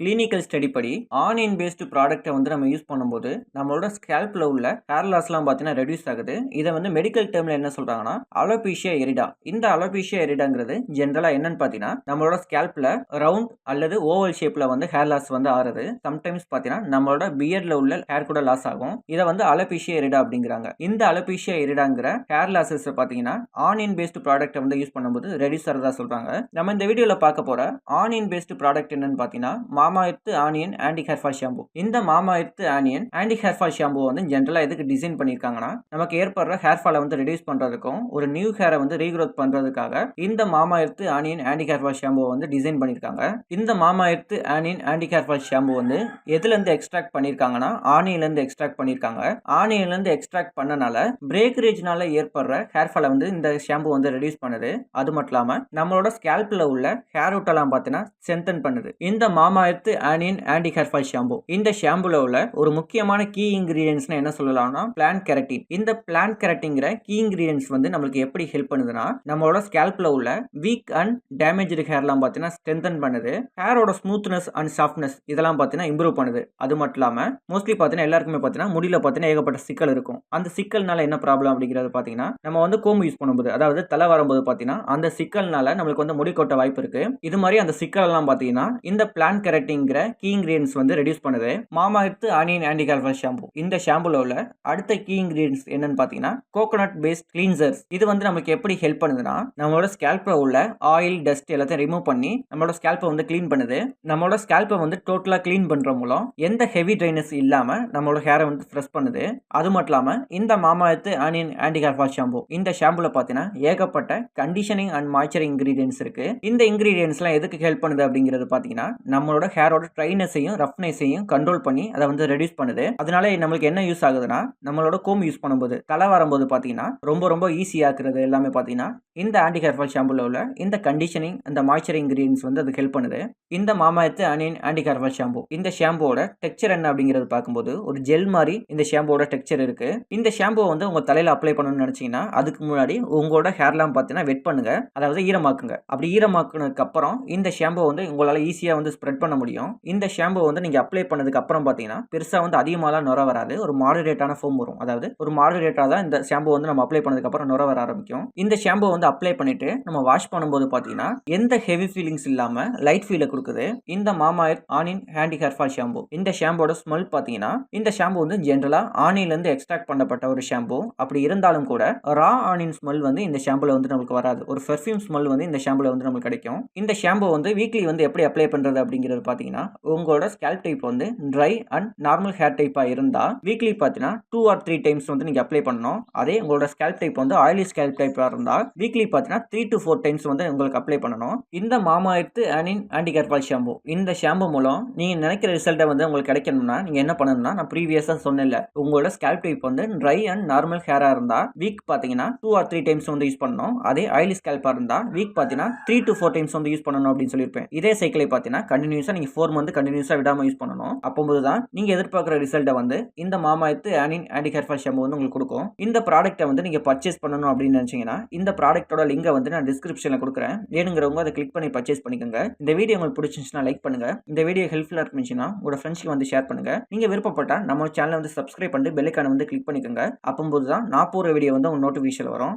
Clinical study படி onion based ப்ராடக்ட்டை வந்து நம்ம யூஸ் பண்ணும்போது நம்மளோட ஸ்கேல்பில் உள்ள ஹேர் லாஸ்லாம் பார்த்தீங்கன்னா ரெடியூஸ் ஆகுது. இதை வந்து மெடிக்கல் டேர்மில் என்ன சொல்கிறாங்கன்னா அலோபீஷியா எரிடா இந்த அலோபீஷியா எரிடாங்கிறது ஜென்ரலாக என்னன்னு பார்த்தீங்கன்னா நம்மளோட ஸ்கேல்பில் ரவுண்ட் அல்லது ஓவல் ஷேப்பில் வந்து ஹேர் லாஸ் வந்து ஆறுது. சம்டைம்ஸ் பார்த்தீங்கன்னா நம்மளோட பியர்டில் உள்ள ஹேர் கூட லாஸ் ஆகும். இதை வந்து அலோபீஷியா எரிடா அப்படிங்கிறாங்க. இந்த அலோபீஷியா எரிடாங்கிற ஹேர் லாஸஸ் பார்த்தீங்கன்னா ஆனியன் பேஸ்டு ப்ராடக்ட்டை வந்து யூஸ் பண்ணும்போது ரெடியூஸ் ஆகிறதா சொல்கிறாங்க நம்ம இந்த வீடியோவில் பார்க்க போகிற ஆனியன் பேஸ்டு ப்ராடக்ட் என்னன்னு பார்த்தீங்கன்னா Mamaearth onion anti hair fall shampoo இந்த Mamaearth onion anti hair fall shampoo வந்து ஜென்ரலாக எதுக்கு டிசைன் பண்ணியிருக்காங்கன்னா நமக்கு ஏற்படுற ஹேர் ஃபாலை வந்து ரெடியூஸ் பண்ணுறதுக்கும் ஒரு நியூ ஹேரை வந்து ரீக்ரோத் பண்ணுறதுக்காக இந்த Mamaearth onion anti hair fall shampoo வந்து டிசைன் பண்ணியிருக்காங்க இந்த Mamaearth onion anti hair fall shampoo வந்து எதுலேருந்து எக்ஸ்ட்ராக்ட் பண்ணியிருக்காங்கன்னா ஆனியிலேருந்து எக்ஸ்ட்ராக்ட் பண்ணியிருக்காங்க ஆனியிலேருந்து எக்ஸ்ட்ராக்ட் பண்ணனால பிரேக்கரேஜ்னால ஏற்படுற ஹேர் ஃபாலை வந்து இந்த ஷாம்பு வந்து ரெடியூஸ் பண்ணுது. அது மட்டும் இல்லாமல் நம்மளோட ஸ்கேல்பில் உள்ள ஹேர் ரூட்டெல்லாம் பார்த்தீங்கன்னா ஸ்ட்ரென்தன் பண்ணுது. இந்த Mamaearth onion anti hair fall shampoo. இந்த ஷாம்புல உள்ள ஒரு முக்கியமான கீ இன்கிரீடியன்ஸ்னு என்ன சொல்லலாம்னா பிளான் கெரட்டின். இந்த பிளான் கெரட்டிங்கிற கீ இன்கிரீடியன்ஸ் வந்து நம்மளுக்கு எப்படி ஹெல்ப் பண்ணுதுன்னா நம்மளோட ஸ்கேல்ப்ல உள்ள வீக் அண்ட் டேமேஜ்டு ஹேர்லாம் பார்த்தீங்கன்னா ஸ்ட்ரென்தன் பண்ணுது. ஹேரோட ஸ்மூத்னஸ் அண்ட் சாஃப்ட்னஸ் இதெல்லாம் பார்த்தீங்கன்னா இம்ப்ரூவ் பண்ணுது. அது மட்டும் இல்லாமல் மோஸ்ட்லி பார்த்தீங்கன்னா எல்லாருக்குமே பார்த்தீங்கன்னா முடியல பார்த்தீங்கன்னா ஏகப்பட்ட சிக்கல் இருக்கும். அந்த சிக்கல்னால என்ன ப்ராப்ளம் அப்படிங்கிறது பார்த்தீங்கன்னா நம்ம வந்து கோம்பு யூஸ் பண்ணும்போது அதாவது தலை வரும்போது பார்த்தீங்கன்னா அந்த சிக்கல்னால நம்மளுக்கு வந்து முடி கொட்ட வாய்ப்பு இருக்கு. இது மாதிரி அந்த சிக்கல் எல்லாம் பார்த்தீங்கன்னா இந்த பிளான் கெரட்டிங்கிற கீ இன்கிரியன்ஸ் வந்து ரெடியூஸ் பண்ணுது. மாமா எடுத்து ஆனியன் ஆன்டி ஷாம்பு இந்த ஷாம்புல உள்ள அடுத்த கீ இன்கிரியன்ஸ் என்னன்னு பார்த்தீங்கன்னா கோகோனட் பேஸ்ட் கிளீன்சர்ஸ் இது வந்து நமக்கு எப்படி ஹெல்ப் பண்ணுதுன்னா நம்மளோட ஸ்கேல்பில் உள்ள ஆயில் டஸ்ட் எல்லாத்தையும் ரிமூவ் பண்ணி நம்மளோட ஸ்கேல்பை வந்து க்ளீன் பண்ணுது. நம்மளோட ஸ்கேல்பை வந்து டோட்டலாக க்ளீன் பண்ணுற மூலம் எந்த ஹெவி ட்ரைனஸ் இல்லாமல் நம்மளோட ஹேரை வந்து ஃப்ரெஷ் பண்ணுது. அது மட்டும் இல்லாமல் இந்த மாமா எடுத்து ஆனியன் ஆன்டி கால்ஃபால் ஷாம்பு இந்த ஷாம்புல பார்த்தீங்கன்னா ஏகப்பட்ட கண்டிஷனிங் அண்ட் மாய்ச்சரிங் இன்கிரீடியன்ஸ் இருக்கு. இந்த இன்கிரீடியன்ஸ்லாம் எதுக்கு ஹெல்ப் பண்ணுது அப்படிங்கிறது பார்த்தீங்கன்னா நம்மளோட ஹேரோட ட்ரைனஸையும் ரஃப்னஸையும் கண்ட்ரோல் பண்ணி அதை வந்து ரெடியூஸ் பண்ணுது. அதனால நம்மளுக்கு என்ன யூஸ் ஆகுதுன்னா நம்மளோட கோம் யூஸ் பண்ணும்போது தலை வரும்போது பார்த்தீங்கன்னா ரொம்ப ரொம்ப ஈஸியாக்குறது எல்லாமே பார்த்தீங்கன்னா இந்த ஆன்டி ஹேர் ஃபால் ஷாம்புல உள்ள இந்த கண்டிஷனிங் இந்த மாய்ச்சர் இன்கிரீடியன்ஸ் வந்து அதுக்கு ஹெல்ப் பண்ணுது. இந்த Mamaearth onion anti hair fall shampoo இந்த ஷாம்புவோட டெக்ஸ்சர் என்ன அப்படிங்கிறது பார்க்கும்போது ஒரு ஜெல் மாதிரி இந்த ஷாம்புவோட டெக்ஸ்சர் இருக்கு. இந்த ஷாம்புவை வந்து உங்க தலையில அப்ளை பண்ணணும்னு நினைச்சீங்கன்னா அதுக்கு முன்னாடி உங்களோட ஹேர்லாம் பார்த்தீங்கன்னா வெட் பண்ணுங்க. அதாவது ஈரமாக்குங்க. அப்படி ஈரமாக்குனதுக்கு அப்புறம் இந்த ஷாம்பு வந்து உங்களால் ஈஸியாக வந்து ஸ்ப்ரெட் பண்ண முடியும். இந்த ஷாம்பு வந்து நீங்கள் அப்ளை பண்ணதுக்கு அப்புறம் பார்த்தீங்கன்னா பெருசாக வந்து அதிகமாகலாம் நுர வராது. ஒரு மாடரேட்டான ஃபோம் வரும். அதாவது ஒரு மாடரேட்டாக தான் இந்த ஷாம்பு வந்து நம்ம அப்ளை பண்ணதுக்கு அப்புறம் நுர வர ஆரம்பிக்கும். இந்த ஷாம்பு வந்து அப்ளை பண்ணிட்டு நம்ம வாஷ் பண்ணும்போது பார்த்தீங்கன்னா எந்த ஹெவி ஃபீலிங்ஸ் இல்லாமல் லைட் ஃபீலை கொடுக்குது? இந்த Mamaearth onion anti hair fall shampoo இந்த ஷாம்போட ஸ்மெல் பார்த்தீங்கன்னா இந்த ஷாம்பு வந்து ஜென்ரலாக ஆனிலேருந்து எக்ஸ்ட்ராக்ட் பண்ணப்பட்ட ஒரு ஷாம்பு அப்படி இருந்தாலும் கூட ரா ஆனின் ஸ்மெல் வந்து இந்த ஷாம்புல வந்து நமக்கு வராது. ஒரு பெர்ஃப்யூம் ஸ்மெல் வந்து இந்த ஷாம்புல வந்து நமக்கு கிடைக்கும். இந்த ஷாம்பு வந்து வீக்லி வந்து எப்படி அப்ளை பண்ணுறது அப்படிங்கிறது பார்த்தீங்கன்னா உங்களோட ஸ்கேல்ப் டைப் வந்து ட்ரை அண்ட் நார்மல் ஹேர் டைப்பாக இருந்தால் வீக்லி பார்த்தீங்கன்னா டூ ஆர் த்ரீ டைம்ஸ் வந்து நீங்கள் அப்ளை பண்ணணும். அதே உங்களோட ஸ்கேல்ப் டைப் வந்து ஆயிலி ஸ்கேல்ப் டைப்பாக இருந்தால் வீக்லி பார்த்தீங்கன்னா த்ரீ டு ஃபோர் டைம்ஸ் வந்து உங்களுக்கு அப்ளை பண்ணணும். இந்த Mamaearth onion anti hair fall shampoo இந்த ஷாம்பு மூலம் நீங்கள் நினைக்கிற ரிசல்ட்டை வந்து உங்களுக்கு கிடைக்கணும்னா நீங்கள் என்ன பண்ணணும்னா நான் ப்ரீவியஸாக சொன்னேன்ல உங்களோட ஸ்கேல்ப் டைப் வந்து ட்ரை அண்ட் நார்மல் ஹேராக இருந்தால் வீக் பார்த்தீங்கன்னா டூ ஆர் த்ரீ டைம்ஸ் வந்து யூஸ் பண்ணணும். அதே ஆயிலி ஸ்கேல்பாக இருந்தால் வீக் பார்த்தீங்கன்னா த்ரீ டு ஃபோர் டைம்ஸ் வந்து யூஸ் பண்ணணும் அப்படின்னு சொல்லியிருப்பேன். இதே சைக்கிளை பார்த்தீங்கன்னா கண்டினியூஸாக நீங்கள் ஃபோர் மந்த் கண்டினியூஸாக விடாமல் யூஸ் பண்ணணும். அப்போது தான் நீங்கள் எதிர்பார்க்குற ரிசல்ட்டை வந்து இந்த Mamaearth onion anti hair fall shampoo வந்து உங்களுக்கு கொடுக்கும். இந்த ப்ராடக்ட்டை வந்து நீங்கள் பர்ச்சேஸ் பண்ணணும் அப்படின்னு நினச்சிங்கன்னா இந்த ப்ராடக்ட்டோட லிங்கை வந்து நான் டிஸ்கிரிப்ஷனில் கொடுக்குறேன். வேணுங்கிறவங்க அதை கிளிக் பண்ணி பர்ச்சேஸ் பண்ணிக்கோங்க. இந்த வீடியோ உங்களுக்கு பிடிச்சிருந்துச்சுன்னா லைக் பண்ணுங்க. இந்த வீடியோ ஹெல்ப்ஃபுல்லாக இருந்துச்சுன்னா உங்களோட ஃப்ரெண்ட்ஸ்க்கு வந்து ஷேர் பண்ணுங்க. நீங்கள் விருப்பப்பட்டால் நம்ம சேனலை வந்து சப்ஸ்கிரைப் பண்ணிட்டு பெல்லைக்கான வந்து கிளிக் பண்ணிக்கோங்க. அப்போது தான் நான் போகிற வீடியோ வந்து உங்கள் நோட்டிஃபிகேஷன் வரும்.